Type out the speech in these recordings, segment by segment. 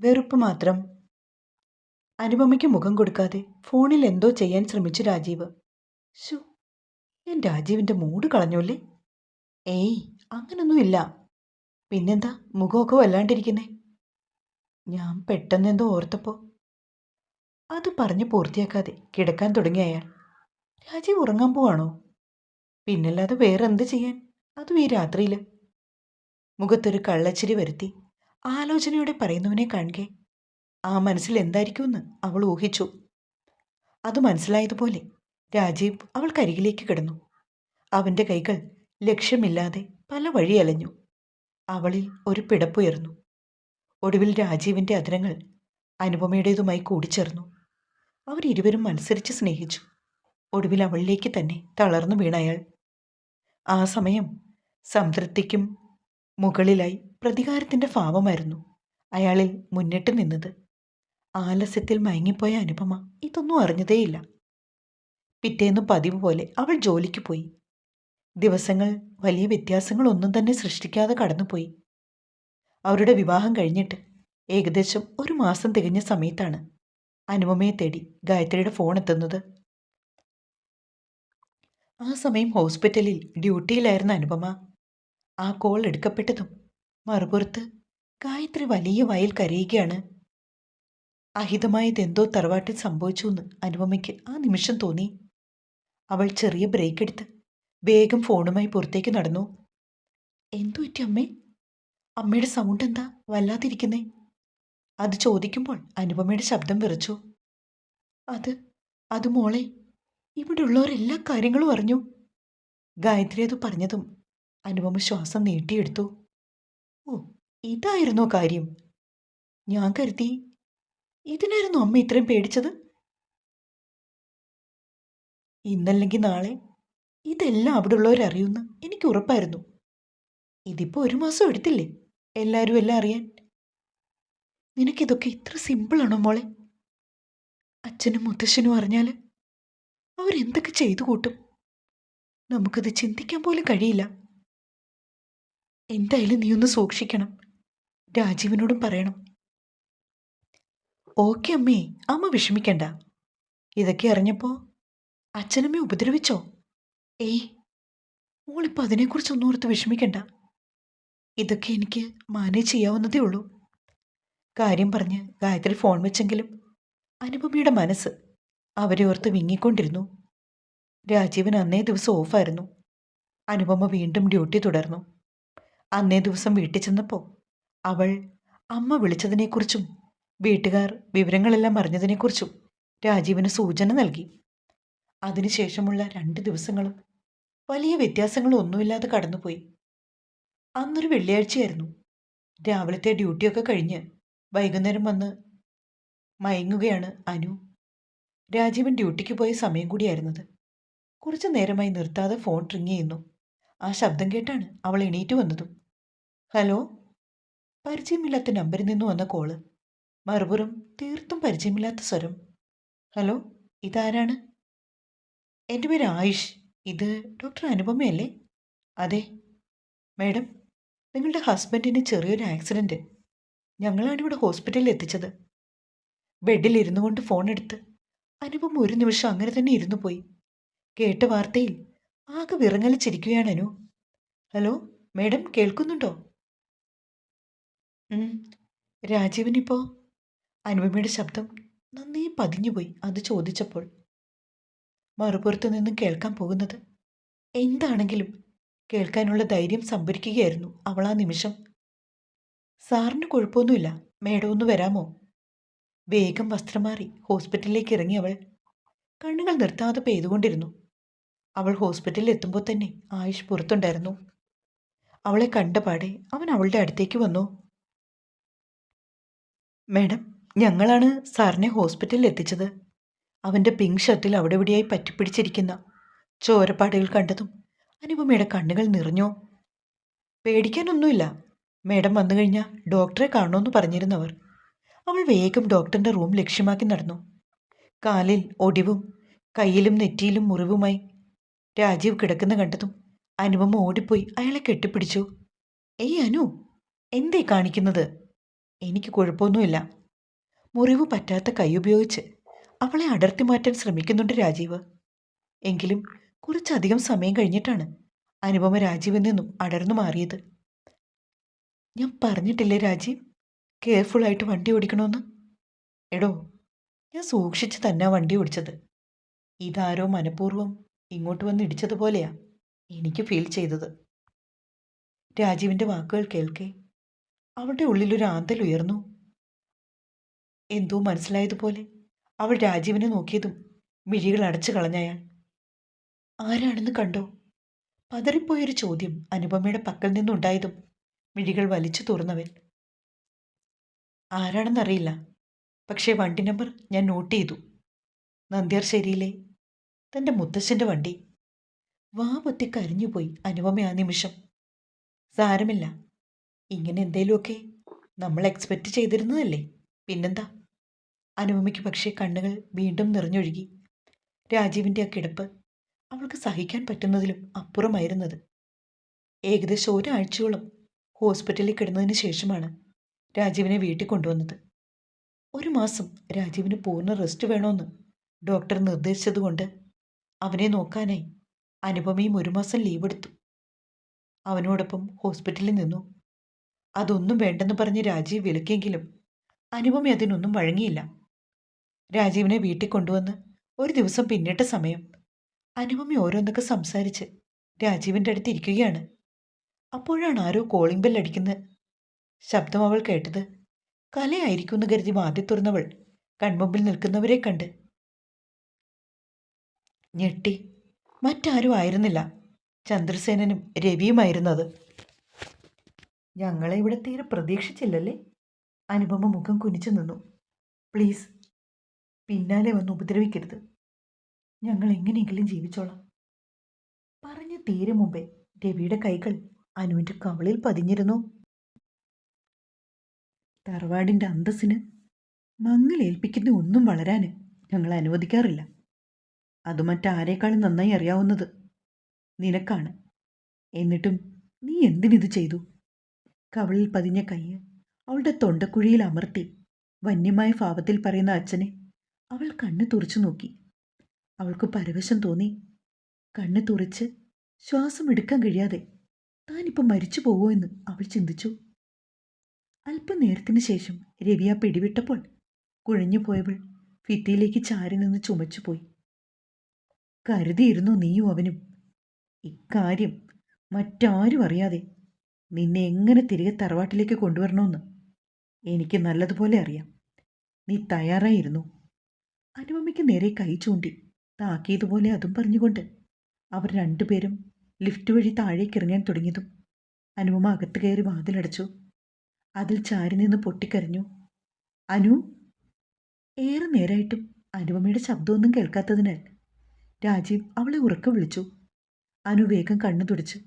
വെറുപ്പ് മാത്രം. അനുപമയ്ക്ക് മുഖം കൊടുക്കാതെ ഫോണിൽ എന്തോ ചെയ്യാൻ ശ്രമിച്ചു രാജീവ്. ഷു ഞാൻ രാജീവിന്റെ മൂഡ് കളഞ്ഞോല്ലേ? ഏയ് അങ്ങനൊന്നുമില്ല. പിന്നെന്താ മുഖമൊക്കെ വല്ലാണ്ടിരിക്കുന്നേ? ഞാൻ പെട്ടെന്ന് എന്തോ ഓർത്തപ്പോൾ അത് പറഞ്ഞ് പൂർത്തിയാക്കാതെ കിടക്കാൻ തുടങ്ങി അയാൾ. രാജീവ് ഉറങ്ങാൻ പോവാണോ? പിന്നല്ലാതെ വേറെ എന്ത് ചെയ്യാൻ? അതും ഈ രാത്രിയിൽ മുഖത്തൊരു കള്ളച്ചിരി വരുത്തി ആലോചനയോടെ പറയുന്നവനെ കാണുകെ. ആ മനസ്സിൽ എന്തായിരിക്കുമെന്ന് അവൾ ഊഹിച്ചു. അത് മനസ്സിലായതുപോലെ രാജീവ് അവൾക്കരികിലേക്ക് കിടന്നു. അവന്റെ കൈകൾ ലക്ഷ്യമില്ലാതെ പല വഴി അലഞ്ഞു. അവളിൽ ഒരു പിടപ്പുയർന്നു. ഒടുവിൽ രാജീവിന്റെ അതിരങ്ങൾ അനുപമയുടേതുമായി കൂടിച്ചേർന്നു. അവർ ഇരുവരും മത്സരിച്ച് സ്നേഹിച്ചു. ഒടുവിൽ അവളിലേക്ക് തന്നെ തളർന്നു വീണയാൾ ആ സമയം സംതൃപ്തിക്കും മുകളിലായി പ്രതികാരത്തിന്റെ ഭാവമായിരുന്നു അയാളിൽ മുന്നിട്ട് നിന്നത്. ആലസ്യത്തിൽ മയങ്ങിപ്പോയ അനുപമ ഇതൊന്നും അറിഞ്ഞതേയില്ല. പിറ്റേന്ന് പതിവ് പോലെ അവൾ ജോലിക്ക് പോയി. ദിവസങ്ങൾ വലിയ വ്യത്യാസങ്ങളൊന്നും തന്നെ സൃഷ്ടിക്കാതെ കടന്നുപോയി. അവരുടെ വിവാഹം കഴിഞ്ഞിട്ട് ഏകദേശം ഒരു മാസം തികഞ്ഞ സമയത്താണ് അനുപമയെ തേടി ഗായത്രിയുടെ ഫോൺ എത്തുന്നത്. ആ സമയം ഹോസ്പിറ്റലിൽ ഡ്യൂട്ടിയിലായിരുന്ന അനുപമ ആ കോൾ എടുക്കപ്പെട്ടതും മറുപുറത്ത് ഗായത്രി വലിയ വയൽ കരയുകയാണ്. അഹിതമായതെന്തോ തറവാട്ടിൽ സംഭവിച്ചുവെന്ന് അനുപമയ്ക്ക് ആ നിമിഷം തോന്നി. അവൾ ചെറിയ ബ്രേക്ക് എടുത്ത് വേഗം ഫോണുമായി പുറത്തേക്ക് നടന്നു. എന്തു പറ്റി അമ്മേ? അമ്മയുടെ സൗണ്ട് എന്താ? വല്ലാതിരിക്കുന്നേ? അത് ചോദിക്കുമ്പോൾ അനുപമയുടെ ശബ്ദം വിറച്ചു. അത് അത് മോളെ ഇവിടെ ഉള്ളവരെല്ലാ കാര്യങ്ങളും അറിഞ്ഞു. ഗായത്രി അത് പറഞ്ഞതും അനുപമ ശ്വാസം നീട്ടിയെടുത്തു. ഓ ഇതായിരുന്നു കാര്യം. ഞാൻ കരുതി ഇതിനായിരുന്നു അമ്മ ഇത്രയും പേടിച്ചത്? ഇന്നല്ലെങ്കിൽ നാളെ ഇതെല്ലാം അവിടെ ഉള്ളവരറിയുമെന്ന് എനിക്ക് ഉറപ്പായിരുന്നു. ഇതിപ്പോ ഒരു മാസം എടുത്തില്ലേ എല്ലാവരും എല്ലാം അറിയാൻ? നിനക്കിതൊക്കെ ഇത്ര സിമ്പിളാണോ മോളെ? അച്ഛനും മുത്തശ്ശനും അറിഞ്ഞാൽ അവരെന്തൊക്കെ ചെയ്തു കൂട്ടും? നമുക്കത് ചിന്തിക്കാൻ പോലും കഴിയില്ല. എന്തായാലും നീ ഒന്ന് സൂക്ഷിക്കണം. രാജീവിനോടും പറയണം. ഓക്കെ അമ്മേ അമ്മ വിഷമിക്കണ്ട. ഇതൊക്കെ അറിഞ്ഞപ്പോൾ അച്ഛനമ്മേ ഉപദ്രവിച്ചോ? ഏയ് മോളിപ്പോൾ അതിനെക്കുറിച്ചൊന്നും ഓർത്ത് വിഷമിക്കണ്ട. ഇതൊക്കെ എനിക്ക് മാനേജ് ചെയ്യാവുന്നതേ ഉള്ളൂ. കാര്യം പറഞ്ഞ് ഗായത്രി ഫോൺ വെച്ചെങ്കിലും അനുപമയുടെ മനസ്സ് അവരെ ഓർത്ത് വിങ്ങിക്കൊണ്ടിരുന്നു. രാജീവൻ അന്നേ ദിവസം ഓഫായിരുന്നു. അനുപമ വീണ്ടും ഡ്യൂട്ടി തുടർന്നു. അന്നേ ദിവസം വീട്ടിൽ ചെന്നപ്പോൾ അവൾ അമ്മ വിളിച്ചതിനെക്കുറിച്ചും വീട്ടുകാർ വിവരങ്ങളെല്ലാം അറിഞ്ഞതിനെക്കുറിച്ചും രാജീവിന് സൂചന നൽകി. അതിനുശേഷമുള്ള രണ്ട് ദിവസങ്ങളും വലിയ വ്യത്യാസങ്ങളും ഒന്നുമില്ലാതെ കടന്നുപോയി. അന്നൊരു വെള്ളിയാഴ്ചയായിരുന്നു. രാവിലത്തെ ഡ്യൂട്ടിയൊക്കെ കഴിഞ്ഞ് വൈകുന്നേരം വന്ന് മയങ്ങുകയാണ് അനു. രാജീവൻ ഡ്യൂട്ടിക്ക് പോയ സമയം കൂടിയായിരുന്നത്. കുറച്ചു നേരമായി നിർത്താതെ ഫോൺ റിങ് ചെയ്യുന്നു. ആ ശബ്ദം കേട്ടാണ് അവൾ എണീറ്റ് വന്നതും. ഹലോ? പരിചയമില്ലാത്ത നമ്പറിൽ നിന്ന് വന്ന കോൾ. മറുപുറം തീർത്തും പരിചയമില്ലാത്ത സ്വരം. ഹലോ ഇതാരാണ്? എന്റെ പേര് ആയുഷ്. ഇത് ഡോക്ടർ അനുപമയല്ലേ? അതെ. മാഡം നിങ്ങളുടെ ഹസ്ബൻഡിന് ചെറിയൊരു ആക്സിഡന്റ് ഞങ്ങളാണ് ഇവിടെ ഹോസ്പിറ്റലിൽ എത്തിച്ചത്. ബെഡിൽ ഇരുന്നു കൊണ്ട് ഫോൺ എടുത്ത് അനുപം ഒരു നിമിഷം അങ്ങനെ തന്നെ ഇരുന്നു പോയി. കേട്ട വാർത്തയിൽ ആകെ വിറങ്ങലിച്ചിരിക്കുകയാണ് അനു. ഹലോ മേഡം കേൾക്കുന്നുണ്ടോ? രാജീവിനിപ്പോൾ അനുപമയുടെ ശബ്ദം നന്നേ പതിഞ്ഞുപോയി അത് ചോദിച്ചപ്പോൾ. മറുപുറത്തു നിന്നും കേൾക്കാൻ പോകുന്നത് എന്താണെങ്കിലും കേൾക്കാനുള്ള ധൈര്യം സംഭരിക്കുകയായിരുന്നു അവൾ ആ നിമിഷം. സാറിന് കുഴപ്പമൊന്നുമില്ല. മേഡം ഒന്ന് വരാമോ? വേഗം വസ്ത്രം മാറി ഹോസ്പിറ്റലിലേക്ക് ഇറങ്ങി അവൾ. കണ്ണുകൾ നിർത്താതെ പെയ്തുകൊണ്ടിരുന്നു. അവൾ ഹോസ്പിറ്റലിൽ എത്തുമ്പോൾ തന്നെ ആയുഷ് പുറത്തുണ്ടായിരുന്നു. അവളെ കണ്ടപാടെ അവൻ അവളുടെ അടുത്തേക്ക് വന്നു. മാഡം ഞങ്ങളാണ് സാറിനെ ഹോസ്പിറ്റലിൽ എത്തിച്ചത്. അവന്റെ പിങ്ക് ഷർട്ടിൽ അവിടെ ഇവിടെയായി പറ്റിപ്പിടിച്ചിരിക്കുന്ന ചോരപ്പാടുകൾ കണ്ടതും അനുപമയുടെ കണ്ണുകൾ നിറഞ്ഞോ. പേടിക്കാനൊന്നുമില്ല. മേഡം വന്നു കഴിഞ്ഞാൽ ഡോക്ടറെ കാണണമെന്ന് പറഞ്ഞിരുന്നവർ. അവൾ വേഗം ഡോക്ടറിന്റെ റൂം ലക്ഷ്യമാക്കി നടന്നു. കാലിൽ ഒടിവും കയ്യിലും നെറ്റിയിലും മുറിവുമായി രാജീവ് കിടക്കുന്ന കണ്ടതും അനുപമ ഓടിപ്പോയി അയാളെ കെട്ടിപ്പിടിച്ചു. ഏയ് അനു എന്തേ കാണിക്കുന്നത്? എനിക്ക് കുഴപ്പമൊന്നുമില്ല. മുറിവ് പറ്റാത്ത കൈ ഉപയോഗിച്ച് അവളെ അടർത്തി മാറ്റാൻ ശ്രമിക്കുന്നുണ്ട് രാജീവ്. എങ്കിലും കുറച്ചധികം സമയം കഴിഞ്ഞിട്ടാണ് അനുപമ രാജീവിൽ നിന്നും അടർന്നു മാറിയത്. ഞാൻ പറഞ്ഞിട്ടില്ലേ രാജീവ്? കെയർഫുള്ളായിട്ട് വണ്ടി ഓടിക്കണമെന്ന് എടോ ഞാൻ സൂക്ഷിച്ച് തന്നെ വണ്ടി ഓടിച്ചത്. ഇതാരോ മനഃപൂർവം ഇങ്ങോട്ട് വന്ന് ഇടിച്ചതുപോലെയാ എനിക്ക് ഫീൽ ചെയ്തത്. രാജീവിന്റെ വാക്കുകൾ കേൾക്കെ അവളുടെ ഉള്ളിലൊരു ആന്തൽ ഉയർന്നു. എന്തോ മനസ്സിലായതുപോലെ അവൾ രാജീവിനെ നോക്കിയതും മിഴികൾ അടച്ചു കളഞ്ഞയാൾ. ആരാണെന്ന് കണ്ടോ? പതറിപ്പോയൊരു ചോദ്യം അനുപമയുടെ പക്കൽ നിന്നുണ്ടായതും മിഴികൾ വലിച്ചു തുറന്നവൻ. ആരാണെന്നറിയില്ല. പക്ഷേ വണ്ടി നമ്പർ ഞാൻ നോട്ട് ചെയ്തു. നന്ദ്യാർശ്ശേരിയിലെ തന്റെ മുത്തശ്ശന്റെ വണ്ടി. വാ കരിഞ്ഞുപോയി അനുപമ ആ നിമിഷം. സാരമില്ല. ഇങ്ങനെ എന്തേലുമൊക്കെ നമ്മൾ എക്സ്പെക്റ്റ് ചെയ്തിരുന്നതല്ലേ? പിന്നെന്താ? അനുപമയ്ക്ക് പക്ഷേ കണ്ണുകൾ വീണ്ടും നിറഞ്ഞൊഴുകി. രാജീവിന്റെ ആ കിടപ്പ് അവൾക്ക് സഹിക്കാൻ പറ്റുന്നതിലും അപ്പുറമായിരുന്നത്. ഏകദേശം ഒരാഴ്ചയോളം ഹോസ്പിറ്റലിൽ കിടന്നതിന് ശേഷമാണ് രാജീവിനെ വീട്ടിൽ കൊണ്ടുവന്നത്. ഒരു മാസം രാജീവിന് പൂർണ റെസ്റ്റ് വേണമെന്ന് ഡോക്ടർ നിർദ്ദേശിച്ചതുകൊണ്ട് അവനെ നോക്കാനായി അനുപമയും ഒരു മാസം ലീവ് എടുത്തു അവനോടൊപ്പം ഹോസ്പിറ്റലിൽ നിന്നു. അതൊന്നും വേണ്ടെന്ന് പറഞ്ഞ് രാജീവ് വിലക്കിയെങ്കിലും അനുപമ അതിനൊന്നും വഴങ്ങിയില്ല. രാജീവിനെ വീട്ടിൽ കൊണ്ടുവന്ന് ഒരു ദിവസം പിന്നിട്ട സമയം അനുപമ ഓരോന്നൊക്കെ സംസാരിച്ച് രാജീവിന്റെ അടുത്ത് ഇരിക്കുകയാണ്. അപ്പോഴാണ് ആരോ കോളിംഗ് ബെൽ അടിക്കുന്നത് ശബ്ദം അവൾ കേട്ടത്. കലയായിരിക്കുമെന്ന് കരുതി വാതി തുറന്നവൾ കൺമുമ്പിൽ നിൽക്കുന്നവരെ കണ്ട്. ഞെട്ടി. മറ്റാരും ആയിരുന്നില്ല. ചന്ദ്രസേനനും രവിയുമായിരുന്നത് ഞങ്ങളെ ഇവിടെ തീരെ പ്രതീക്ഷിച്ചില്ലല്ലേ? അനുപമ മുഖം കുനിച്ചു നിന്നു. പ്ലീസ് പിന്നാലെ വന്ന് ഉപദ്രവിക്കരുത്. ഞങ്ങൾ എങ്ങനെയെങ്കിലും ജീവിച്ചോളാം. പറഞ്ഞു തീരെ മുമ്പേ രവിയുടെ കൈകൾ അനുവിന്റെ കവളിൽ പതിഞ്ഞിരുന്നു. തറവാടിന്റെ അന്തസ്സിന് മങ്ങലേൽപ്പിക്കുന്ന ഒന്നും വളരാൻ ഞങ്ങൾ അനുവദിക്കാറില്ല. അത് മറ്റാരേക്കാളും നന്നായി അറിയാവുന്നത് നിനക്കാണ്. എന്നിട്ടും നീ എന്തിനിത് ചെയ്തു? കവളിൽ പതിഞ്ഞ കൈ അവളുടെ തൊണ്ടക്കുഴിയിൽ അമർത്തി. വന്യമായ ഭാവത്തിൽ പറയുന്ന അച്ഛനെ അവൾ കണ്ണ് തുറച്ചു നോക്കി. അവൾക്ക് പരവശം തോന്നി. കണ്ണ് തുറച്ച് ശ്വാസം എടുക്കാൻ കഴിയാതെ താനിപ്പോൾ മരിച്ചു പോവോ എന്ന് അവൾ ചിന്തിച്ചു. അല്പനേരത്തിന് ശേഷം രവിയ പിടിവിട്ടപ്പോൾ കുഴഞ്ഞു പോയവൾ ഭിത്തിയിലേക്ക് ചാരി നിന്ന് ചുമച്ചുപോയി കരുതിയിരുന്നു നീയും അവനും. ഇക്കാര്യം മറ്റാരും അറിയാതെ നിന്നെ എങ്ങനെ തിരികെ തറവാട്ടിലേക്ക് കൊണ്ടുവരണമെന്ന് എനിക്ക് നല്ലതുപോലെ അറിയാം. നീ തയ്യാറായിരുന്നു. അനുപമയ്ക്ക് നേരെ കൈ ചൂണ്ടി താക്കിയതുപോലെ അതും പറഞ്ഞുകൊണ്ട് അവർ രണ്ടുപേരും ലിഫ്റ്റ് വഴി താഴേക്ക് ഇറങ്ങാൻ തുടങ്ങിയതും അനുപമ അകത്ത് കയറി വാതിലടച്ചു. അതിൽ ചാരി നിന്ന് പൊട്ടിക്കരഞ്ഞു. അനു ഏറെ നേരായിട്ടും അനുപമയുടെ ശബ്ദമൊന്നും കേൾക്കാത്തതിനാൽ രാജീവ് അവളെ ഉറക്കം വിളിച്ചു. അനു വേഗം കണ്ണു തുടിച്ച്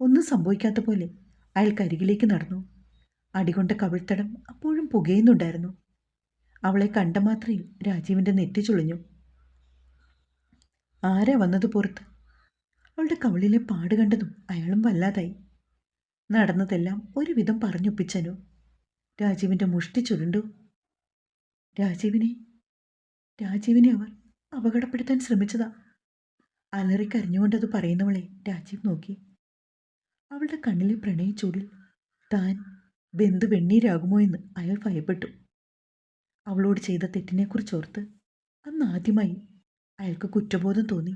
ഒന്നും സംഭവിക്കാത്ത പോലെ അയാൾ കരികിലേക്ക് നടന്നു. അടികൊണ്ട കവിൾത്തടം അപ്പോഴും പുകയുന്നുണ്ടായിരുന്നു. അവളെ കണ്ട മാത്രയിൽ രാജീവിന്റെ നെറ്റി ചുളിഞ്ഞു. ആരാ വന്നത് പുറത്ത്? അവളുടെ കവിളിലെ പാട് കണ്ടതും അയാളും വല്ലാതായി. നടന്നതെല്ലാം ഒരുവിധം പറഞ്ഞൊപ്പിച്ചനു. രാജീവിന്റെ മുഷ്ടി ചുരുണ്ടു. രാജീവിനെ രാജീവിനെ അവർ അപകടപ്പെടുത്താൻ ശ്രമിച്ചതാ. അലറി കരഞ്ഞുകൊണ്ടത് പറയുന്നവളെ രാജീവ് നോക്കി. അവളുടെ കണ്ണിലെ പ്രണയച്ചൂടിൽ താൻ ബന്ധു വെണ്ണീരാകുമോ എന്ന് അയാൾ ഭയപ്പെട്ടു. അവളോട് ചെയ്ത തെറ്റിനെക്കുറിച്ച് തെറ്റിനെക്കുറിച്ചോർത്ത് അന്ന് ആദ്യമായി അയാൾക്ക് കുറ്റബോധം തോന്നി.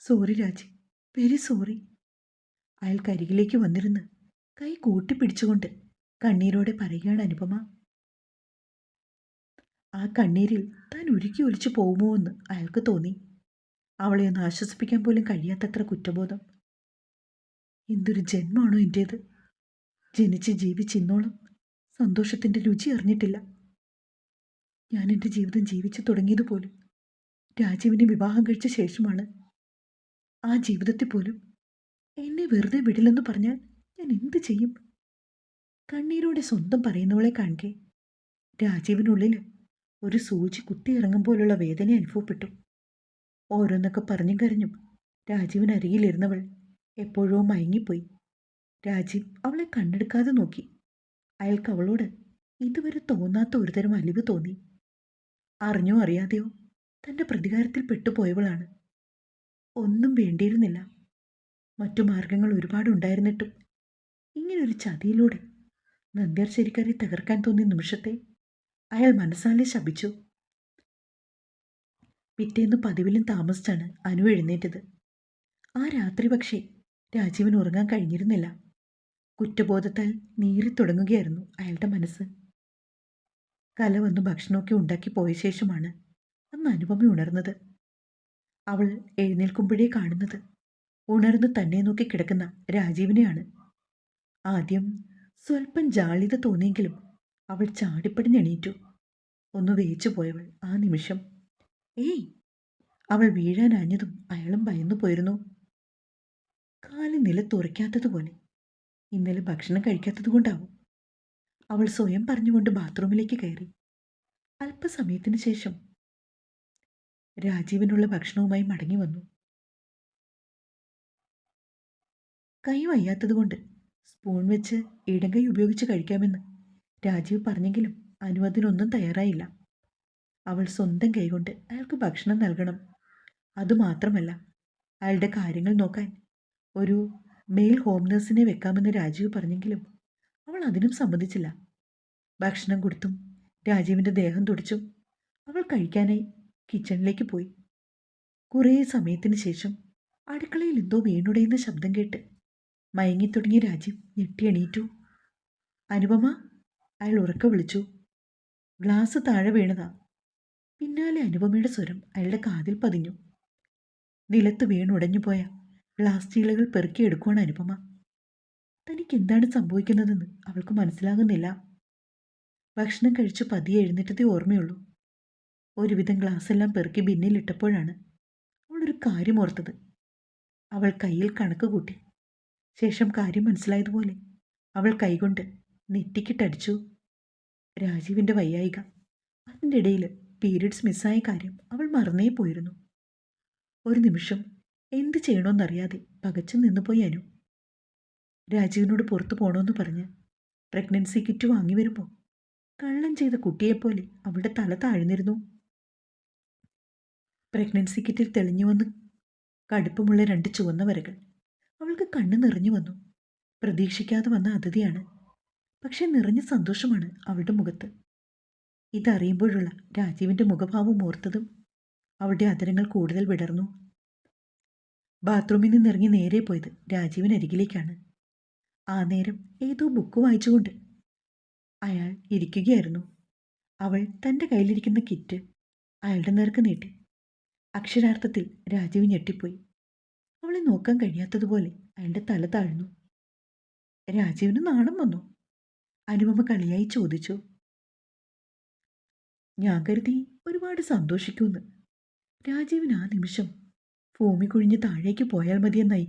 സോറി രാജി വെരി സോറി. അയാൾ കരികിലേക്ക് വന്നിരുന്ന് കൈ കൂട്ടിപ്പിടിച്ചുകൊണ്ട് കണ്ണീരോടെ പറയുകയാണ് അനുപമ. ആ കണ്ണീരിൽ താൻ ഉരുക്കി ഒലിച്ചു പോകുമോ എന്ന് അയാൾക്ക് തോന്നി. അവളെ ഒന്ന് ആശ്വസിപ്പിക്കാൻ പോലും കഴിയാത്തത്ര കുറ്റബോധം എന്തൊരു ജന്മമാണോ എന്റേത് ജനിച്ച് ജീവിച്ചിന്നോളം സന്തോഷത്തിന്റെ രുചി അറിഞ്ഞിട്ടില്ല. ഞാൻ എന്റെ ജീവിതം ജീവിച്ചു തുടങ്ങിയതുപോലും രാജീവിനെ വിവാഹം കഴിച്ച ശേഷമാണ്. ആ ജീവിതത്തിൽ പോലും എന്നെ വെറുതെ വിടില്ലെന്ന് പറഞ്ഞാൽ ഞാൻ എന്ത് ചെയ്യും? കണ്ണീരോടെ സ്വന്തം പറയുന്നവളെ കാണുകെ. രാജീവിനുള്ളിൽ ഒരു സൂചി കുത്തിയിറങ്ങും പോലുള്ള വേദന അനുഭവപ്പെട്ടു. ഓരോന്നൊക്കെ പറഞ്ഞും കരഞ്ഞും രാജീവിന് അരികിലിരുന്നവൾ എപ്പോഴോ മയങ്ങിപ്പോയി. രാജീവ് അവളെ കണ്ണെടുക്കാതെ നോക്കി. അയാൾക്ക് അവളോട് ഇതുവരെ തോന്നാത്ത ഒരുതരം അലിവ് തോന്നി. അറിഞ്ഞോ അറിയാതെയോ തന്റെ പ്രതികാരത്തിൽ പെട്ടുപോയവളാണ്. ഒന്നും വേണ്ടിയിരുന്നില്ല. മറ്റു മാർഗങ്ങൾ ഒരുപാട് ഉണ്ടായിരുന്നിട്ടും ഇങ്ങനൊരു ചതിയിലൂടെ നന്ദ്യാർശേരിക്കാരെ തകർക്കാൻ തോന്നിയ നിമിഷത്തെ അയാൾ മനസ്സാലെ ശപിച്ചു. പിറ്റേന്ന് പതിവിലും താമസിച്ചാണ് അനു എഴുന്നേറ്റത്. ആ രാത്രി പക്ഷേ രാജീവന് ഉറങ്ങാൻ കഴിഞ്ഞിരുന്നില്ല. കുറ്റബോധത്താൽ നീറിത്തുടങ്ങുകയായിരുന്നു അയാളുടെ മനസ്സ്. കല വന്ന് ഭക്ഷണമൊക്കെ ഉണ്ടാക്കി പോയ ശേഷമാണ് അന്ന് അനുപമ ഉണർന്നത്. അവൾ എഴുന്നേൽക്കുമ്പോഴേ കാണുന്നത് ഉണർന്ന് തന്നെ നോക്കി കിടക്കുന്ന രാജീവിനെയാണ്. ആദ്യം സ്വല്പം ജാളിത തോന്നിയെങ്കിലും അവൾ ചാടിപ്പടിഞ്ഞെണീറ്റു ഒന്ന് വേച്ചു പോയവൾ ആ നിമിഷം. ഏയ്! അവൾ വീഴാനാഞ്ഞതും അയാളും ഭയന്നു പോയിരുന്നു. കാൽ നിലത്തുറയ്ക്കാത്തതുപോലെ ഇന്നലെ ഭക്ഷണം കഴിക്കാത്തതുകൊണ്ടാവും. അവൾ സ്വയം പറഞ്ഞുകൊണ്ട് ബാത്റൂമിലേക്ക് കയറി. അല്പസമയത്തിന് ശേഷം രാജീവിനുള്ള ഭക്ഷണവുമായി മടങ്ങി വന്നു. കൈ വയ്യാത്തതുകൊണ്ട് സ്പൂൺ വെച്ച് ഇടങ്കൈ ഉപയോഗിച്ച് കഴിക്കാമെന്ന് രാജീവ് പറഞ്ഞെങ്കിലും അനു അതിനൊന്നും തയ്യാറായില്ല. അവൾ സ്വന്തം കൈകൊണ്ട് അയാൾക്ക് ഭക്ഷണം നൽകണം. അതുമാത്രമല്ല അയാളുടെ കാര്യങ്ങൾ നോക്കാൻ ഒരു മെയിൽ ഹോം നഴ്സിനെ വെക്കാമെന്ന് രാജീവ് പറഞ്ഞെങ്കിലും അവൾ അതിനും സമ്മതിച്ചില്ല. ഭക്ഷണം കൊടുത്തും രാജീവിന്റെ ദേഹം തുടിച്ചും അവൾ കഴിക്കാനായി കിച്ചണിലേക്ക് പോയി. കുറേ സമയത്തിന് ശേഷം അടുക്കളയിൽ എന്തോ വീണുടയുന്ന ശബ്ദം കേട്ട് മയങ്ങിത്തുടങ്ങിയ രാജീവ് ഞെട്ടി എണീറ്റു. അനുപമ അയാൾ ഉറക്ക വിളിച്ചു. ഗ്ലാസ് താഴെ വീണതാ. പിന്നാലെ അനുപമയുടെ സ്വരം അയാളുടെ കാതിൽ പതിഞ്ഞു. നിലത്ത് വീണുടഞ്ഞുപോയ ഗ്ലാസ് ചീളകൾ പെറുക്കിയെടുക്കുവാണ് അനുപമ. തനിക്ക് എന്താണ് സംഭവിക്കുന്നതെന്ന് അവൾക്ക് മനസ്സിലാകുന്നില്ല. ഭക്ഷണം കഴിച്ച് പതിയെ എഴുന്നേറ്റതേ ഓർമ്മയുള്ളൂ. ഒരുവിധം ഗ്ലാസ്സെല്ലാം പെറുക്കി ബിന്നിലിട്ടപ്പോഴാണ് അവളൊരു കാര്യം ഓർത്തത്. അവൾ കയ്യിൽ കണക്ക് കൂട്ടി. ശേഷം കാര്യം മനസ്സിലായതുപോലെ അവൾ കൈകൊണ്ട് നെറ്റിക്കിട്ടടിച്ചു. രാജീവിന്റെ വയ്യായിക. അതിന്റെ ഇടയിൽ പീരീഡ്സ് മിസ്സായ കാര്യം അവൾ മറന്നേ പോയിരുന്നു. ഒരു നിമിഷം എന്ത് ചെയ്യണമെന്നറിയാതെ പകച്ചു നിന്നുപോയി അനു. രാജീവിനോട് പുറത്തു പോകണമെന്ന് പറഞ്ഞ് പ്രഗ്നൻസി കിറ്റ് വാങ്ങി വരുമ്പോൾ കള്ളം ചെയ്ത കുട്ടിയെപ്പോലെ അവളുടെ തല താഴ്ന്നിരുന്നു. പ്രഗ്നൻസി കിറ്റിൽ തെളിഞ്ഞു വന്ന് കടുപ്പമുള്ള രണ്ട് ചുവന്ന വരകൾ അവൾക്ക് കണ്ണ് നിറഞ്ഞു വന്നു. പ്രതീക്ഷിക്കാതെ വന്ന അതിഥിയാണ്. പക്ഷെ നിറഞ്ഞ സന്തോഷമാണ് അവളുടെ മുഖത്ത്. ഇതറിയുമ്പോഴുള്ള രാജീവിന്റെ മുഖഭാവം ഓർത്തതും അവളുടെ അതരങ്ങൾ കൂടുതൽ വിടർന്നു. ബാത്റൂമിൽ നിന്നിറങ്ങി നേരെ പോയത് രാജീവിനരികിലേക്കാണ് ആ നേരം ഏതോ ബുക്ക് വായിച്ചുകൊണ്ട് അയാൾ ഇരിക്കുകയായിരുന്നു. അവൾ തന്റെ കയ്യിലിരിക്കുന്ന കിറ്റ് അയാളുടെ നേർക്ക് നീട്ടി. അക്ഷരാർത്ഥത്തിൽ രാജീവ് ഞെട്ടിപ്പോയി. അവളെ നോക്കാൻ കഴിയാത്തതുപോലെ അയാളുടെ തല താഴ്ന്നു. രാജീവിന് നാണം വന്നു. അനുപമ കളിയായി ചോദിച്ചു. ഞാൻ കരുതി ഒരുപാട് സന്തോഷിക്കുമെന്ന്. രാജീവിന് ആ നിമിഷം ഭൂമി കുഴിഞ്ഞ് താഴേക്ക് പോയാൽ മതിയെന്നായി.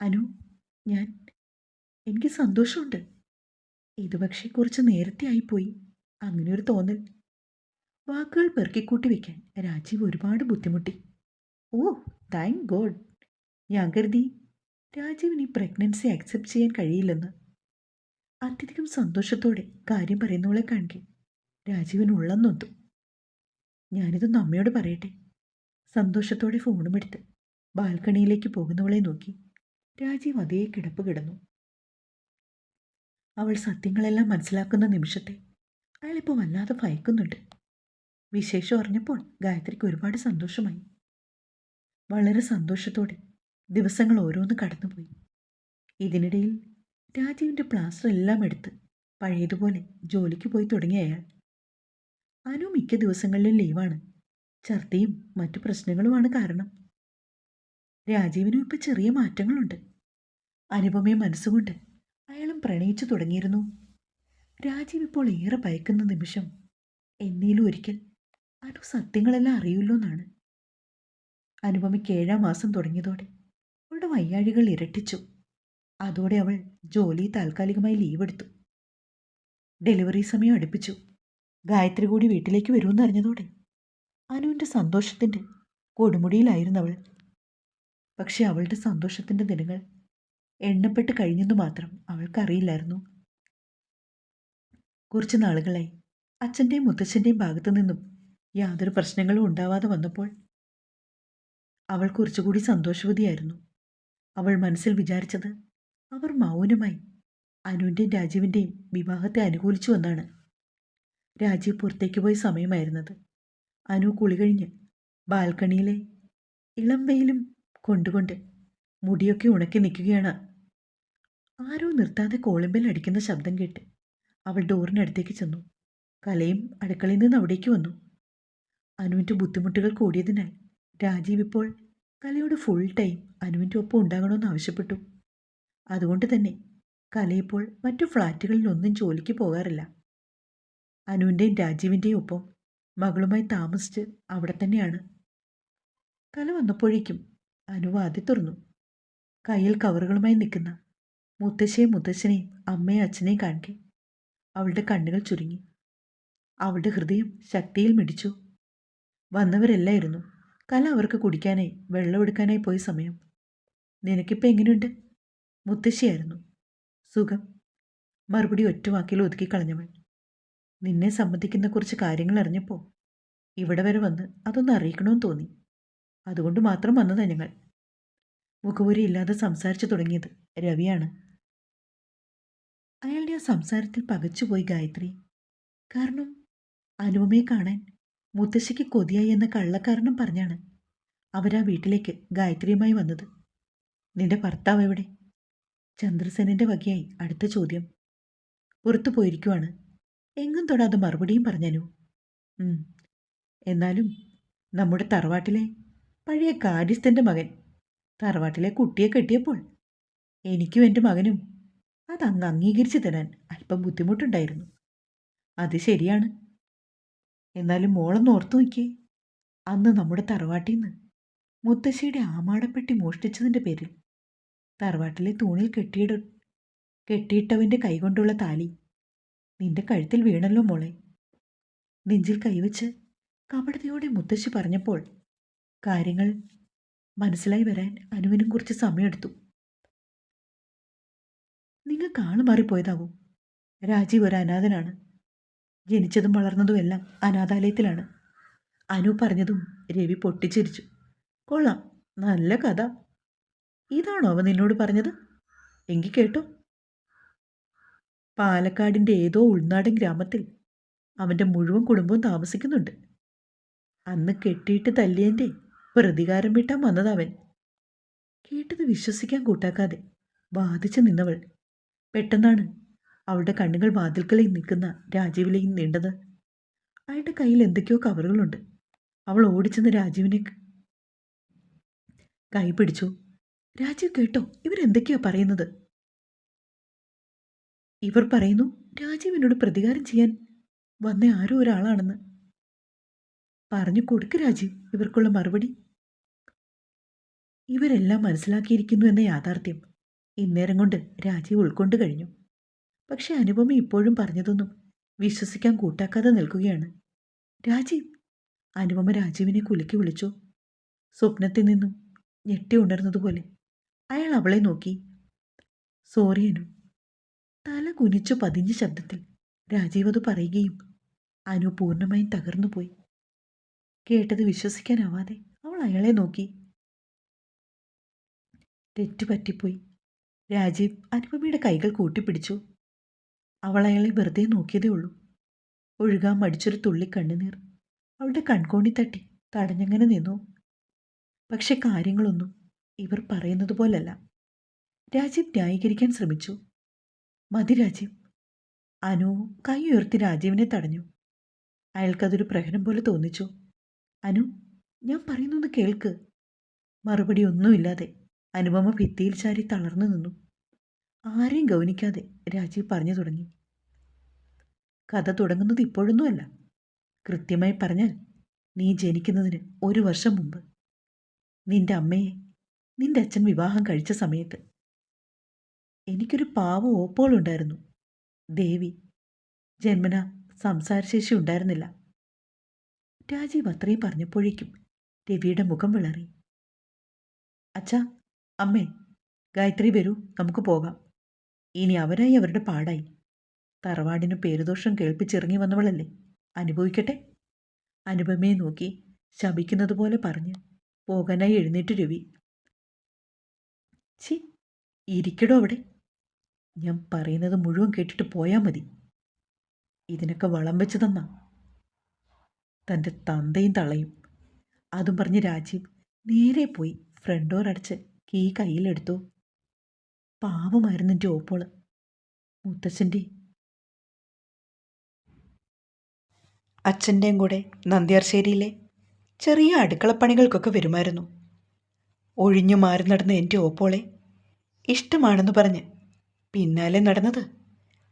അനു ഞാൻ എനിക്ക് സന്തോഷമുണ്ട്. ഇത് പക്ഷേ കുറച്ച് നേരത്തെ ആയിപ്പോയി. അങ്ങനെ ഒരു തോന്നൽ. വാക്കുകൾ പെറുക്കിക്കൂട്ടി വെക്കാൻ രാജീവ് ഒരുപാട് ബുദ്ധിമുട്ടി. Oh thank God. ഞാൻ കരുതി രാജീവിന് ഈ പ്രഗ്നൻസി അക്സെപ്റ്റ് ചെയ്യാൻ കഴിയില്ലെന്ന്. അത്യധികം സന്തോഷത്തോടെ കാര്യം പറയുന്നവളെ കാണിക്കാൻ രാജീവിന് ഉള്ളെന്നൊന്നു ഞാനിതൊന്ന് അമ്മയോട് പറയട്ടെ. സന്തോഷത്തോടെ ഫോണും എടുത്ത് ബാൽക്കണിയിലേക്ക് പോകുന്നവളെ നോക്കി. രാജീവ് അതേ കിടപ്പ് കിടന്നു. അവൾ സത്യങ്ങളെല്ലാം മനസ്സിലാക്കുന്ന നിമിഷത്തെ അയാളിപ്പോൾ വല്ലാതെ ഭയക്കുന്നുണ്ട്. വിശേഷം അറിഞ്ഞപ്പോൾ ഗായത്രിക്ക് ഒരുപാട് സന്തോഷമായി. വളരെ സന്തോഷത്തോടെ ദിവസങ്ങൾ ഓരോന്ന് കടന്നുപോയി. ഇതിനിടയിൽ രാജീവിന്റെ പ്ലാസ്റ്റർ എല്ലാം എടുത്ത് പഴയതുപോലെ ജോലിക്ക് പോയി തുടങ്ങിയ അയാൾ. അനു മിക്ക ദിവസങ്ങളിലും ലീവാണ് ഛർദിയും മറ്റു പ്രശ്നങ്ങളുമാണ് കാരണം. രാജീവിനും ഇപ്പൊ ചെറിയ മാറ്റങ്ങളുണ്ട്. അനുപമയെ മനസ്സുകൊണ്ട് അയാളും പ്രണയിച്ചു തുടങ്ങിയിരുന്നു. രാജീവ് ഇപ്പോൾ ഏറെ ഭയക്കുന്ന നിമിഷം എന്നേലും ഒരിക്കൽ അനു സത്യങ്ങളെല്ലാം അറിയുമല്ലോ എന്നാണ്. അനുപമയ്ക്ക് ഏഴാം മാസം തുടങ്ങിയതോടെ അവളുടെ വയ്യാഴികൾ ഇരട്ടിച്ചു. അതോടെ അവൾ ജോലി താൽക്കാലികമായി ലീവ് എടുത്തു. ഡെലിവറി സമയം അടുപ്പിച്ചു. ഗായത്രി കൂടി വീട്ടിലേക്ക് വരുമെന്നറിഞ്ഞതോടെ അനുവിന്റെ സന്തോഷത്തിന്റെ കൊടുമുടിയിലായിരുന്നു അവൾ പക്ഷെ അവളുടെ സന്തോഷത്തിന്റെ ദിനങ്ങൾ എണ്ണപ്പെട്ട് കഴിഞ്ഞെന്ന് മാത്രം അവൾക്കറിയില്ലായിരുന്നു. കുറച്ച് നാളുകളായി അച്ഛന്റെയും മുത്തച്ഛന്റെയും ഭാഗത്തു നിന്നും യാതൊരു പ്രശ്നങ്ങളും ഉണ്ടാവാതെ വന്നപ്പോൾ അവൾ കുറച്ചുകൂടി സന്തോഷവതിയായിരുന്നു. അവൾ മനസ്സിൽ വിചാരിച്ചത് അവർ മൗനമായി അനുവിന്റെയും രാജീവിന്റെയും വിവാഹത്തെ അനുകൂലിച്ചു എന്നാണ്. രാജീവ് പുറത്തേക്ക് പോയ സമയമായിരുന്നത്. അനു കുളി കഴിഞ്ഞ് ബാൽക്കണിയിലെ ഇളം വെയിലും കൊണ്ടുകൊണ്ട് മുടിയൊക്കെ ഉണക്കി നിൽക്കുകയാണ്. ആരോ നിർത്താതെ കോളിമ്പൽ അടിക്കുന്ന ശബ്ദം കേട്ട് അവൾ ഡോറിനടുത്തേക്ക് ചെന്നു. കലയും അടുക്കളയിൽ നിന്ന് അവിടേക്ക് വന്നു. അനുവിന്റെ ബുദ്ധിമുട്ടുകൾ കൂടിയതിനാൽ രാജീവ് ഇപ്പോൾ കലയോട് ഫുൾ ടൈം അനുവിന്റെ ഒപ്പം ഉണ്ടാകണമെന്ന് ആവശ്യപ്പെട്ടു. അതുകൊണ്ട് തന്നെ കലയിപ്പോൾ മറ്റു ഫ്ലാറ്റുകളിലൊന്നും ജോലിക്ക് പോകാറില്ല. അനുവിന്റെയും രാജീവിന്റെയും ഒപ്പം മകളുമായി താമസിച്ച് അവിടെ തന്നെയാണ്. കല വന്നപ്പോഴേക്കും അനുവാദി തുറന്നു. കയ്യിൽ കവറുകളുമായി നിൽക്കുന്ന മുത്തശ്ശിയെയും മുത്തശ്ശനെയും അമ്മയും അച്ഛനെയും കാണിക്കെ അവളുടെ കണ്ണുകൾ ചുരുങ്ങി. അവളുടെ ഹൃദയം ശക്തിയിൽ മിടിച്ചു. വന്നവരെല്ലായിരുന്നു കല അവർക്ക് കുടിക്കാനായി വെള്ളമെടുക്കാനായി പോയ സമയം. നിനക്കിപ്പോൾ എങ്ങനെയുണ്ട്? മുത്തശ്ശിയായിരുന്നു. സുഖം. മറുപടി ഒറ്റ വാക്കിൽ ഒതുക്കി നിന്നെ സംബന്ധിക്കുന്ന കുറച്ച് കാര്യങ്ങൾ അറിഞ്ഞപ്പോൾ ഇവിടെ വരെ വന്ന് അതൊന്ന് അറിയിക്കണമെന്ന് തോന്നി. അതുകൊണ്ട് മാത്രം വന്നതാണ് ഞങ്ങൾ. മുഖപുരി ഇല്ലാതെ സംസാരിച്ചു തുടങ്ങിയത് രവിയാണ്. അയാളുടെ ആ സംസാരത്തിൽ പകച്ചുപോയി ഗായത്രി. കാരണം അനുപമയെ കാണാൻ മുത്തശ്ശിക്ക് കൊതിയായി എന്ന കള്ളക്കാരണം പറഞ്ഞാണ് അവരാ വീട്ടിലേക്ക് ഗായത്രിയുമായി വന്നത്. നിന്റെ ഭർത്താവ് എവിടെ? ചന്ദ്രസേനന്റെ വകയായി അടുത്ത ചോദ്യം. പുറത്തു പോയിരിക്കുവാണ്. എങ്ങും തൊടാതെ മറുപടിയും പറഞ്ഞനു. എന്നാലും നമ്മുടെ തറവാട്ടിലെ പഴയ കാര്യസ്ഥന്റെ മകൻ തറവാട്ടിലെ കുട്ടിയെ കെട്ടിയപ്പോൾ എനിക്കും എന്റെ മകനും അതങ്ങ് അംഗീകരിച്ചു തരാൻ അല്പം ബുദ്ധിമുട്ടുണ്ടായിരുന്നു. അത് ശരിയാണ്. എന്നാലും മോളൊന്ന് ഓർത്തു നോക്കിയേ. അന്ന് നമ്മുടെ തറവാട്ടിൽ നിന്ന് മുത്തശ്ശിയുടെ ആമാടപ്പെട്ടി മോഷ്ടിച്ചതിന്റെ പേരിൽ തറവാട്ടിലെ തൂണിൽ കെട്ടിയിട കെട്ടിയിട്ടവന്റെ കൈകൊണ്ടുള്ള താലി നിന്റെ കഴുത്തിൽ വീണല്ലോ മോളെ. നെഞ്ചിൽ കൈവച്ച് കപടതയോടെ മുത്തശ്ശി പറഞ്ഞപ്പോൾ കാര്യങ്ങൾ മനസ്സിലായി വരാൻ അനുവിനും കുറച്ച് സമയമെടുത്തു. നിങ്ങൾക്ക് ആൾ മാറിപ്പോയതാവും. രാജീവ് ഒരു അനാഥനാണ്. ജനിച്ചതും വളർന്നതും എല്ലാം അനാഥാലയത്തിലാണ്. അനു പറഞ്ഞതും രവി പൊട്ടിച്ചിരിച്ചു. കൊള്ളാം നല്ല കഥ. ഇതാണോ അവൻ നിന്നോട് പറഞ്ഞത്? എങ്കിൽ കേട്ടോ. പാലക്കാടിന്റെ ഏതോ ഉൾനാടൻ ഗ്രാമത്തിൽ അവന്റെ മുഴുവൻ കുടുംബവും താമസിക്കുന്നുണ്ട്. അന്ന് കെട്ടിയിട്ട് തല്ലിയന്റെ പ്രതികാരം വീട്ടാൻ വന്നതവൻ. കേട്ടത് വിശ്വസിക്കാൻ കൂട്ടാക്കാതെ ബാധിച്ചു നിന്നവൾ. പെട്ടെന്നാണ് അവളുടെ കണ്ണുകൾ വാതിൽക്കലയിൽ നിൽക്കുന്ന രാജീവിലേക്ക് നീണ്ടത്. അയാളുടെ കയ്യിൽ എന്തൊക്കെയോ കവറുകളുണ്ട്. അവൾ ഓടിച്ചെന്ന് രാജീവിനെ കൈ പിടിച്ചു. രാജീവ് കേട്ടോ ഇവരെന്തൊക്കെയാ പറയുന്നത്? ഇവർ പറയുന്നു രാജീവിനോട് പ്രതികാരം ചെയ്യാൻ വന്ന ആരോ ഒരാളാണെന്ന്. പറഞ്ഞു കൊടുക്ക് രാജീവ് ഇവർക്കുള്ള മറുപടി. ഇവരെല്ലാം മനസ്സിലാക്കിയിരിക്കുന്നു എന്ന യാഥാർത്ഥ്യം. ഇന്നേരം കൊണ്ട് രാജീവ് ഉൾക്കൊണ്ട് കഴിഞ്ഞു. പക്ഷെ അനുപമ ഇപ്പോഴും പറഞ്ഞതൊന്നും വിശ്വസിക്കാൻ കൂട്ടാക്കാതെ നിൽക്കുകയാണ്. രാജീവ് അനുപമ രാജീവിനെ കുലുക്കി വിളിച്ചു. സ്വപ്നത്തിൽ നിന്നും ഞെട്ടി ഉണർന്നതുപോലെ അയാൾ അവളെ നോക്കി. സോറി അനു തല കുനിച്ചു പതിഞ്ഞ ശബ്ദത്തിൽ രാജീവ് അത് പറയുകയും അനു പൂർണമായും തകർന്നുപോയി കേട്ടത് വിശ്വസിക്കാനാവാതെ അവൾ അയാളെ നോക്കി. തെറ്റു പറ്റിപ്പോയി. രാജീവ് അനുപമയുടെ കൈകൾ കൂട്ടിപ്പിടിച്ചു. അവൾ അയാളെ വെറുതെ നോക്കിയതേ ഉള്ളൂ. ഒഴുകാൻ മടിച്ചൊരു തുള്ളി കണ്ണുനീർ അവളുടെ കൺകോണി തട്ടി തടഞ്ഞങ്ങനെ നിന്നു. പക്ഷെ കാര്യങ്ങളൊന്നും ഇവർ പറയുന്നത് പോലല്ല. രാജീവ് ന്യായീകരിക്കാൻ ശ്രമിച്ചു. മതി രാജീവ് അനു കൈ ഉയർത്തി രാജീവിനെ തടഞ്ഞു. അയാൾക്കതൊരു പ്രഹരം പോലെ തോന്നിച്ചു? അനു ഞാൻ പറയുന്നൊന്ന് കേൾക്ക്. മറുപടി ഒന്നുമില്ലാതെ അനുപമ ഭിത്തിയിൽ ചാരി തളർന്നു നിന്നു. ആരെയും ഗൗനിക്കാതെ രാജീവ് പറഞ്ഞു തുടങ്ങി. കഥ തുടങ്ങുന്നത് ഇപ്പോഴൊന്നുമല്ല. കൃത്യമായി പറഞ്ഞാൽ നീ ജനിക്കുന്നതിന് ഒരു വർഷം മുമ്പ്. നിന്റെ അമ്മയെ നിന്റെ അച്ഛൻ വിവാഹം കഴിച്ച സമയത്ത് എനിക്കൊരു പാവ ഓപ്പോളുണ്ടായിരുന്നു. ദേവി ജന്മന സംസാരശേഷി ഉണ്ടായിരുന്നില്ല. രാജീവ് അത്രയും പറഞ്ഞപ്പോഴേക്കും രവിയുടെ മുഖം വിളറി. അച്ഛാ അമ്മേ ഗായത്രി വരൂ നമുക്ക് പോകാം. ഇനി അവരായി അവരുടെ പാടായി. തറവാടിന് പേരുദോഷം കേൾപ്പിച്ചിറങ്ങി വന്നവളല്ലേ? അനുഭവിക്കട്ടെ. അനുപമയെ നോക്കി ശപിക്കുന്നത് പോലെ പറഞ്ഞ് പോകാനായി എഴുന്നേറ്റ് രവി. ചി ഇരിക്കടോ അവിടെ. ഞാൻ പറയുന്നത് മുഴുവൻ കേട്ടിട്ട് പോയാൽ മതി. ഇതിനൊക്കെ വളം വെച്ച് തന്ന. തന്റെ തന്തയും തളയും. അതും പറഞ്ഞ് രാജീവ് നേരെ പോയി ഫ്രണ്ട് ഡോർ അടച്ച് കീ കയ്യിലെടുത്തു പാവമായിരുന്നു എന്റെ ഓപ്പോൾ. മുത്തച്ഛന്റെ അച്ഛന്റെയും കൂടെ നന്ദ്യാർശ്ശേരിയിലെ ചെറിയ അടുക്കളപ്പണികൾക്കൊക്കെ വരുമായിരുന്നു. ഒഴിഞ്ഞു മാറി നടന്ന എന്റെ ഓപ്പോളെ ഇഷ്ടമാണെന്ന് പറഞ്ഞ് പിന്നാലെ നടന്നത്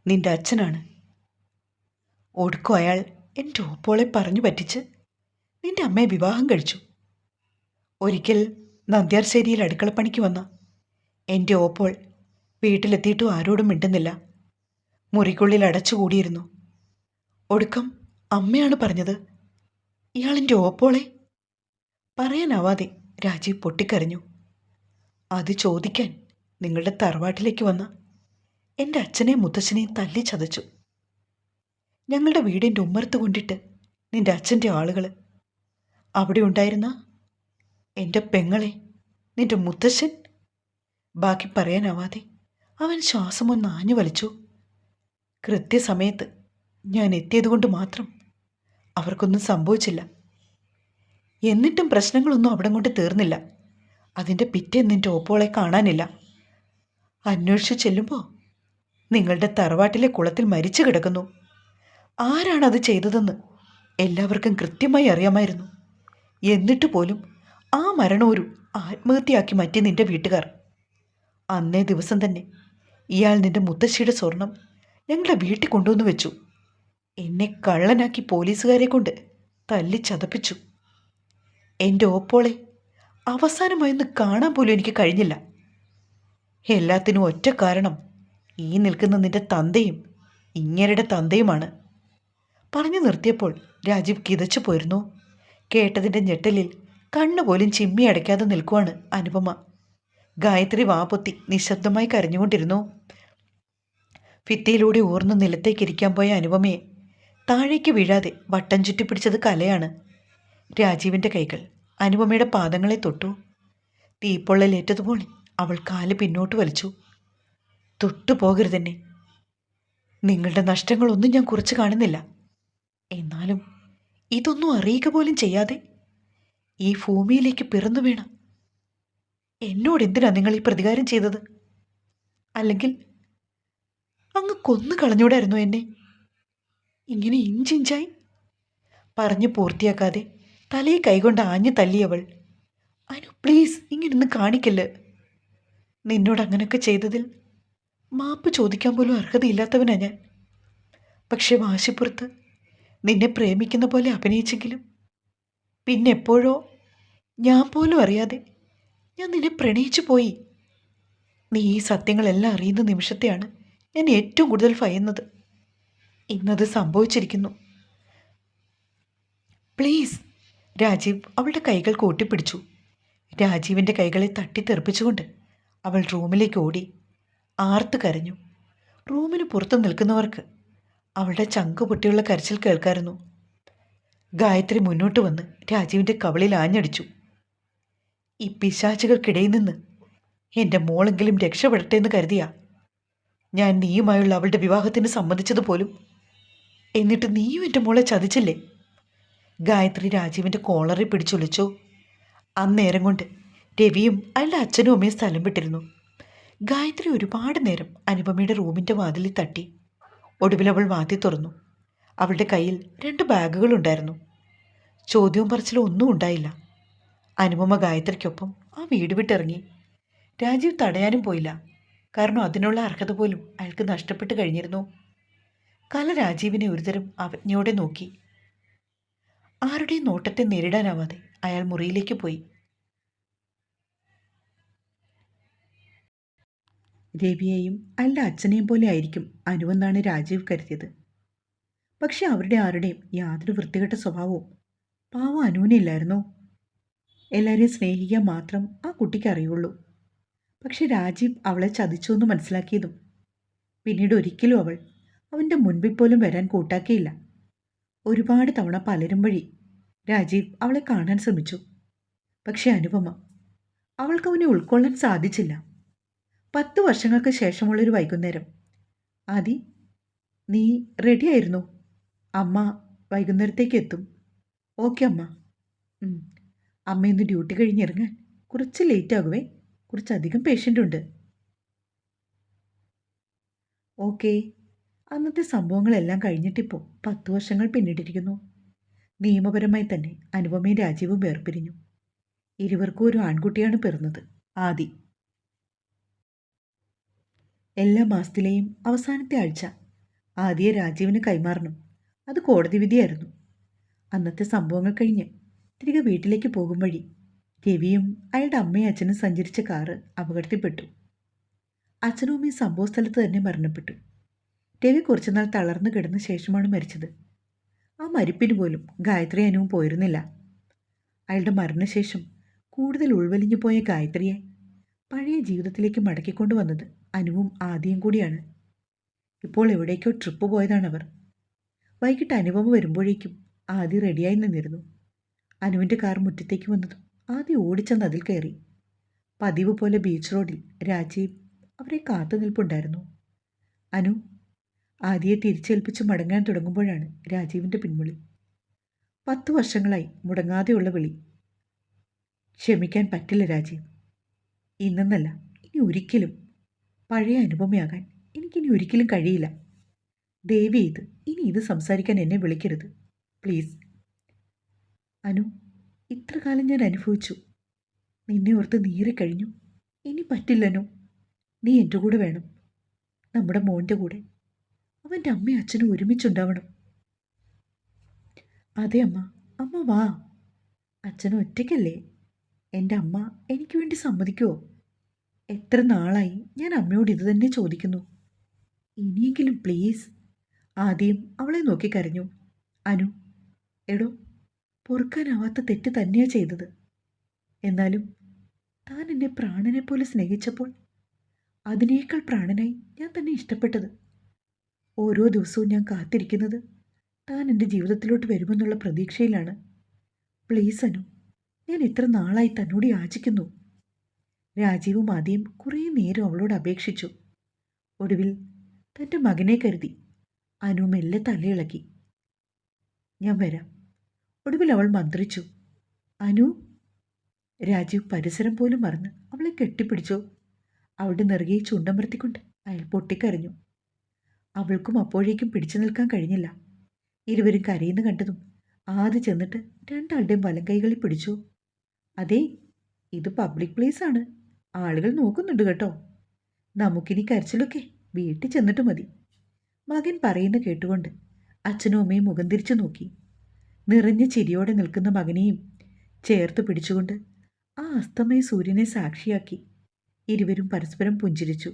നിന്റെ അച്ഛനാണ്. ഒടുക്കും അയാൾ എന്റെ ഓപ്പോളെ പറഞ്ഞു പറ്റിച്ച് നിന്റെ അമ്മയെ വിവാഹം കഴിച്ചു. ഒരിക്കൽ നന്ദ്യാർശ്ശേരിയിൽ അടുക്കളപ്പണിക്ക് വന്ന എന്റെ ഓപ്പോൾ വീട്ടിലെത്തിയിട്ടും ആരോടും മിണ്ടുന്നില്ല. മുറിക്കുള്ളിൽ അടച്ചുകൂടിയിരുന്നു ഒടുക്കം അമ്മയാണ് പറഞ്ഞത് ഇയാളെന്റെ ഓപ്പോളെ? പറയാനാവാതെ രാജീവ് പൊട്ടിക്കരഞ്ഞു. അത് ചോദിക്കാൻ നിങ്ങളുടെ തറവാട്ടിലേക്ക് വന്ന എന്റെ അച്ഛനെയും മുത്തച്ഛനെയും തല്ലി ചതച്ചു. ഞങ്ങളുടെ വീടിന്റെ ഉമ്മർത്ത് കൊണ്ടിട്ട് നിന്റെ അച്ഛന്റെ ആളുകൾ അവിടെ ഉണ്ടായിരുന്ന എന്റെ പെങ്ങളെ നിന്റെ മുത്തശ്ശൻ ബാക്കി പറയാനാവാതെ അവൻ ശ്വാസമൊന്ന് ആഞ്ഞു വലിച്ചു. കൃത്യസമയത്ത് ഞാൻ എത്തിയതുകൊണ്ട് മാത്രം അവർക്കൊന്നും സംഭവിച്ചില്ല. എന്നിട്ടും പ്രശ്നങ്ങളൊന്നും അവിടെ കൊണ്ട് തീർന്നില്ല. അതിന്റെ പിറ്റേന്ന് നിന്റെ ഓപ്പോളെ കാണാനില്ല. അന്വേഷിച്ചു ചെല്ലുമ്പോൾ നിങ്ങളുടെ തറവാട്ടിലെ കുളത്തിൽ മരിച്ചു കിടക്കുന്നു. ആരാണത് ചെയ്തതെന്ന് എല്ലാവർക്കും കൃത്യമായി അറിയാമായിരുന്നു. എന്നിട്ട് പോലും ആ മരണം ഒരു ആത്മഹത്യയാക്കി മാറ്റി നിന്റെ വീട്ടുകാർ. അന്നേ ദിവസം തന്നെ ഇയാൾ നിന്റെ മുത്തശ്ശിയുടെ സ്വർണം ഞങ്ങളുടെ വീട്ടിൽ കൊണ്ടുവന്ന് വെച്ചു. എന്നെ കള്ളനാക്കി പോലീസുകാരെ കൊണ്ട് തല്ലി ചതപ്പിച്ചു. എന്റെ ഓപ്പോളെ അവസാനമായൊന്ന് കാണാൻ പോലും എനിക്ക് കഴിഞ്ഞില്ല. എല്ലാത്തിനും ഒറ്റ കാരണം ഈ നിൽക്കുന്ന നിന്റെ തന്തയും ഇങ്ങേരുടെ തന്തയുമാണ്. പറഞ്ഞു നിർത്തിയപ്പോൾ രാജീവ് കിതച്ചു പോയിരുന്നു. കേട്ടതിന്റെ ഞെട്ടലിൽ കണ്ണുപോലും ചിമ്മി അടയ്ക്കാതെ നിൽക്കുവാണ് അനുപമ. ഗായത്രി വാപൊത്തി നിശബ്ദമായി കരഞ്ഞുകൊണ്ടിരുന്നു. ഭിത്തിയിലൂടെ ഊർന്ന് നിലത്തേക്ക് ഇരിക്കാൻ പോയ അനുപമയെ താഴേക്ക് വീഴാതെ വട്ടം ചുറ്റി പിടിച്ചത് കലയാണ്. രാജീവിന്റെ കൈകൾ അനുപമയുടെ പാദങ്ങളെ തൊട്ടു. തീപ്പൊള്ളലേറ്റതുപോലെ അവൾ കാൽ പിന്നോട്ട് വലിച്ചു. തൊട്ടു പോകരുതെന്നെ. നിങ്ങളുടെ നഷ്ടങ്ങളൊന്നും ഞാൻ കുറച്ച് കാണുന്നില്ല. എന്നാലും ഇതൊന്നും അറിയുക പോലും ചെയ്യാതെ ഈ ഭൂമിയിലേക്ക് പിറന്നു വീണ. എന്നോട് എന്തിനാ നിങ്ങൾ ഈ പ്രതികാരം ചെയ്തത്? അല്ലെങ്കിൽ അങ്ങ് കൊന്നു കളഞ്ഞൂടായിരുന്നു എന്നെ? ഇങ്ങനെ ഇഞ്ചിഞ്ചായി പറഞ്ഞു പൂർത്തിയാക്കാതെ തലയെ കൈകൊണ്ട് ആഞ്ഞു തല്ലിയവൾ അനു പ്ലീസ് ഇങ്ങനൊന്നും കാണിക്കല്ല്. നിന്നോട് അങ്ങനെയൊക്കെ ചെയ്തതിൽ മാപ്പ് ചോദിക്കാൻ പോലും അർഹതയില്ലാത്തവനാ ഞാൻ. പക്ഷേ വാശിപ്പുറത്ത് നിന്നെ പ്രേമിക്കുന്ന പോലെ അഭിനയിച്ചെങ്കിലും പിന്നെ എപ്പോഴോ ഞാൻ പോലും അറിയാതെ ഞാൻ നിന്നെ പ്രണയിച്ചു പോയി. നീ ഈ സത്യങ്ങളെല്ലാം അറിയുന്ന നിമിഷത്തെയാണ് ഞാൻ ഏറ്റവും കൂടുതൽ ഭയന്നത്. ഇന്നത് സംഭവിച്ചിരിക്കുന്നു. പ്ലീസ് രാജീവ് അവളുടെ കൈകൾ കൂട്ടിപ്പിടിച്ചു. രാജീവിന്റെ കൈകളെ തട്ടിത്തെറിപ്പിച്ചുകൊണ്ട് അവൾ റൂമിലേക്ക് ഓടി. ആർത്ത് കരഞ്ഞു. റൂമിന് പുറത്ത് നിൽക്കുന്നവർക്ക് അവളുടെ ചങ്ക് പൊട്ടിയുള്ള കരച്ചിൽ കേൾക്കായിരുന്നു. ഗായത്രി മുന്നോട്ട് വന്ന് രാജീവിന്റെ കവളിൽ ആഞ്ഞടിച്ചു. ഈ പിശാചുകൾക്കിടയിൽ നിന്ന് എന്റെ മോളെങ്കിലും രക്ഷപ്പെടട്ടെ എന്ന് കരുതിയ. ഞാൻ നീയുമായുള്ള അവളുടെ വിവാഹത്തിന് സംബന്ധിച്ചതുപോലും എന്നിട്ട് നീയും എന്റെ മോളെ ചതിച്ചില്ലേ? ഗായത്രി രാജീവിന്റെ കോളറിൽ പിടിച്ചൊളിച്ചു. അന്നേരം കൊണ്ട് രവിയും അയാളുടെ അച്ഛനും അമ്മയും സ്ഥലം വിട്ടിരുന്നു. ഗായത്രി ഒരുപാട് നേരം അനുപമയുടെ റൂമിന്റെ വാതിലിൽ തട്ടി. ഒടുവിൽ അവൾ വാതി തുറന്നു. അവളുടെ കയ്യിൽ രണ്ട് ബാഗുകളുണ്ടായിരുന്നു. ചോദ്യവും പറച്ചിലും ഒന്നും ഉണ്ടായില്ല. അനുപമ ഗായത്രിക്കൊപ്പം ആ വീട് വിട്ടിറങ്ങി. രാജീവ് തടയാനും പോയില്ല. കാരണം അതിനുള്ള അർഹത പോലും അയാൾക്ക് നഷ്ടപ്പെട്ട് കഴിഞ്ഞിരുന്നു. കല രാജീവിനെ ഒരുതരം അവജ്ഞയോടെ നോക്കി. ആരുടെയും നോട്ടത്തെ നേരിടാനാവാതെ അയാൾ മുറിയിലേക്ക് പോയി. രവിയെയും അല്ല അച്ഛനെയും പോലെ ആയിരിക്കും അനുവെന്നാണ് രാജീവ് കരുതിയത്. പക്ഷെ അവരുടെ ആരുടെയും യാതൊരു വൃത്തികെട്ട സ്വഭാവവും പാവം അനുവിനില്ലായിരുന്നു എല്ലാവരെയും സ്നേഹിക്കാൻ മാത്രം ആ കുട്ടിക്ക് അറിയുള്ളൂ. പക്ഷെ രാജീവ് അവളെ ചതിച്ചു എന്ന് മനസ്സിലാക്കിയതും പിന്നീട് ഒരിക്കലും അവൾ അവന്റെ മുൻപിൽ പോലും വരാൻ കൂട്ടാക്കിയില്ല. ഒരുപാട് തവണ പലരും വഴി രാജീവ് അവളെ കാണാൻ ശ്രമിച്ചു. പക്ഷെ അനുപമ അവൾക്ക് അവനെ ഉൾക്കൊള്ളാൻ സാധിച്ചില്ല. പത്ത് വർഷങ്ങൾക്ക് ശേഷമുള്ളൊരു വൈകുന്നേരം. ആദി നീ റെഡിയായിരുന്നു അമ്മ വൈകുന്നേരത്തേക്ക് എത്തും. ഓക്കെ അമ്മ. അമ്മയൊന്ന് ഡ്യൂട്ടി കഴിഞ്ഞിറങ്ങാൻ കുറച്ച് ലേറ്റ് ആകുവേ. കുറച്ചധികം പേഷ്യന്റ് ഉണ്ട്. ഓക്കെ അന്നത്തെ സംഭവങ്ങളെല്ലാം കഴിഞ്ഞിട്ടിപ്പോൾ പത്ത് വർഷങ്ങൾ പിന്നിട്ടിരിക്കുന്നു. നിയമപരമായി തന്നെ അനുപമയും രാജീവും വേർപിരിഞ്ഞു. ഇരുവർക്കും ഒരു ആൺകുട്ടിയാണ് പിറന്നത്. ആദി. എല്ലാ മാസത്തിലെയും അവസാനത്തെ ആഴ്ച. ആദ്യ രാജീവിന് കൈമാറണം. അത് കോടതി വിധിയായിരുന്നു. അന്നത്തെ സംഭവങ്ങൾ കഴിഞ്ഞ് തിരികെ വീട്ടിലേക്ക് പോകും വഴി രവിയും അയാളുടെ അമ്മയും അച്ഛനും സഞ്ചരിച്ച കാറ് അപകടത്തിൽപ്പെട്ടു. അച്ഛനും അമ്മയും സംഭവ സ്ഥലത്ത് തന്നെ മരണപ്പെട്ടു. രവി കുറച്ചുനാൾ തളർന്നു കിടന്ന ശേഷമാണ് മരിച്ചത്. ആ മരിപ്പിന് പോലും ഗായത്രി അനുവും പോയിരുന്നില്ല. അയാളുടെ മരണശേഷം കൂടുതൽ ഉൾവലിഞ്ഞു പോയ ഗായത്രിയെ പഴയ ജീവിതത്തിലേക്ക് മടക്കിക്കൊണ്ടുവന്നത് അനുവും ആദ്യം കൂടിയാണ്. ഇപ്പോൾ എവിടേക്കോ ട്രിപ്പ് പോയതാണവർ. വൈകിട്ട് അനുപമ വരുമ്പോഴേക്കും ആദ്യ റെഡിയായി നിന്നിരുന്നു. അനുവിന്റെ കാർ മുറ്റത്തേക്ക് വന്നതും ആദ്യം ഓടിച്ചെന്ന് അതിൽ കയറി. പതിവ് പോലെ ബീച്ച് റോഡിൽ രാജീവ് അവരെ കാത്തു നിൽപ്പുണ്ടായിരുന്നു. അനു ആദ്യയെ തിരിച്ചേൽപ്പിച്ച് മടങ്ങാൻ തുടങ്ങുമ്പോഴാണ് രാജീവിന്റെ പിൻവിളി. പത്തു വർഷങ്ങളായി മുടങ്ങാതെയുള്ള വിളി. ക്ഷമിക്കാൻ പറ്റില്ല രാജീവ്. ഇന്നെന്നല്ല ഇനി ഒരിക്കലും പഴയ അനുപമയാകാൻ എനിക്കിനി ഒരിക്കലും കഴിയില്ല. ദേവി ഇത് ഇനി ഇത് സംസാരിക്കാൻ എന്നെ വിളിക്കരുത്. പ്ലീസ്. അനു ഇത്ര കാലം ഞാൻ അനുഭവിച്ചു. നിന്നെ ഓർത്ത് നീറിക്കഴിഞ്ഞു ഇനി പറ്റില്ലനു നീ എന്റെ കൂടെ വേണം. നമ്മുടെ മോന്റെ കൂടെ. അവന്റെ അമ്മയും അച്ഛനും ഒരുമിച്ചുണ്ടാവണം. അതെ അമ്മ. അമ്മ വാ. അച്ഛനും ഒറ്റയ്ക്കല്ലേ? എന്റെ അമ്മ എനിക്ക് വേണ്ടി സമ്മതിക്കുമോ എത്ര നാളായി ഞാൻ അമ്മയോട് ഇത് തന്നെ ചോദിക്കുന്നു. ഇനിയെങ്കിലും പ്ലീസ് ആദ്യം അവളെ നോക്കി കരഞ്ഞു. അനു എടോ പൊറുക്കാനാവാത്ത തെറ്റ് തന്നെയാ ചെയ്തത്. എന്നാലും താൻ എന്നെ പ്രാണനെ പോലെ സ്നേഹിച്ചപ്പോൾ അതിനേക്കാൾ പ്രാണനായി ഞാൻ തന്നെ ഇഷ്ടപ്പെട്ടത്. ഓരോ ദിവസവും ഞാൻ കാത്തിരിക്കുന്നത് താൻ എന്റെ ജീവിതത്തിലോട്ട് വരുമെന്നുള്ള പ്രതീക്ഷയിലാണ്. പ്ലീസ് അനു ഞാൻ എത്ര നാളായി തന്നോട് യാചിക്കുന്നു. രാജീവും ആദ്യം കുറേ നേരം അവളോട് അപേക്ഷിച്ചു. ഒടുവിൽ തന്റെ മകനെ കരുതി അനു മെല്ലെ തലയിളക്കി. ഞാൻ വരാം. ഒടുവിൽ അവൾ മന്ത്രിച്ചു. അനു? രാജീവ് പരിസരം പോലും മറന്ന് അവളെ കെട്ടിപ്പിടിച്ചു. അവളുടെ നിറകെ ചുണ്ടമർത്തിക്കൊണ്ട് അയാൾ പൊട്ടിക്കരഞ്ഞു. അവൾക്കും അപ്പോഴേക്കും പിടിച്ചു നിൽക്കാൻ കഴിഞ്ഞില്ല. ഇരുവരും കരയുന്ന കണ്ടതും ആദ്യ ചെന്നിട്ട് രണ്ടാളുടെയും വലം കൈകളിൽ പിടിച്ചു. അതെ ഇത് പബ്ലിക് പ്ലേസ് ആണ്. ആളുകൾ നോക്കുന്നുണ്ട് കേട്ടോ. നമുക്കിനി കരച്ചിലൊക്കെ വീട്ടിൽ ചെന്നിട്ട് മതി. മകൻ പറയുന്ന കേട്ടുകൊണ്ട് അച്ഛനും അമ്മയും മുഖം തിരിച്ചു നോക്കി. നിറഞ്ഞ ചിരിയോടെ നിൽക്കുന്ന മകനെയും ചേർത്ത് പിടിച്ചുകൊണ്ട് ആ അസ്തമയ സൂര്യനെ സാക്ഷിയാക്കി ഇരുവരും പരസ്പരം പുഞ്ചിരിച്ചു.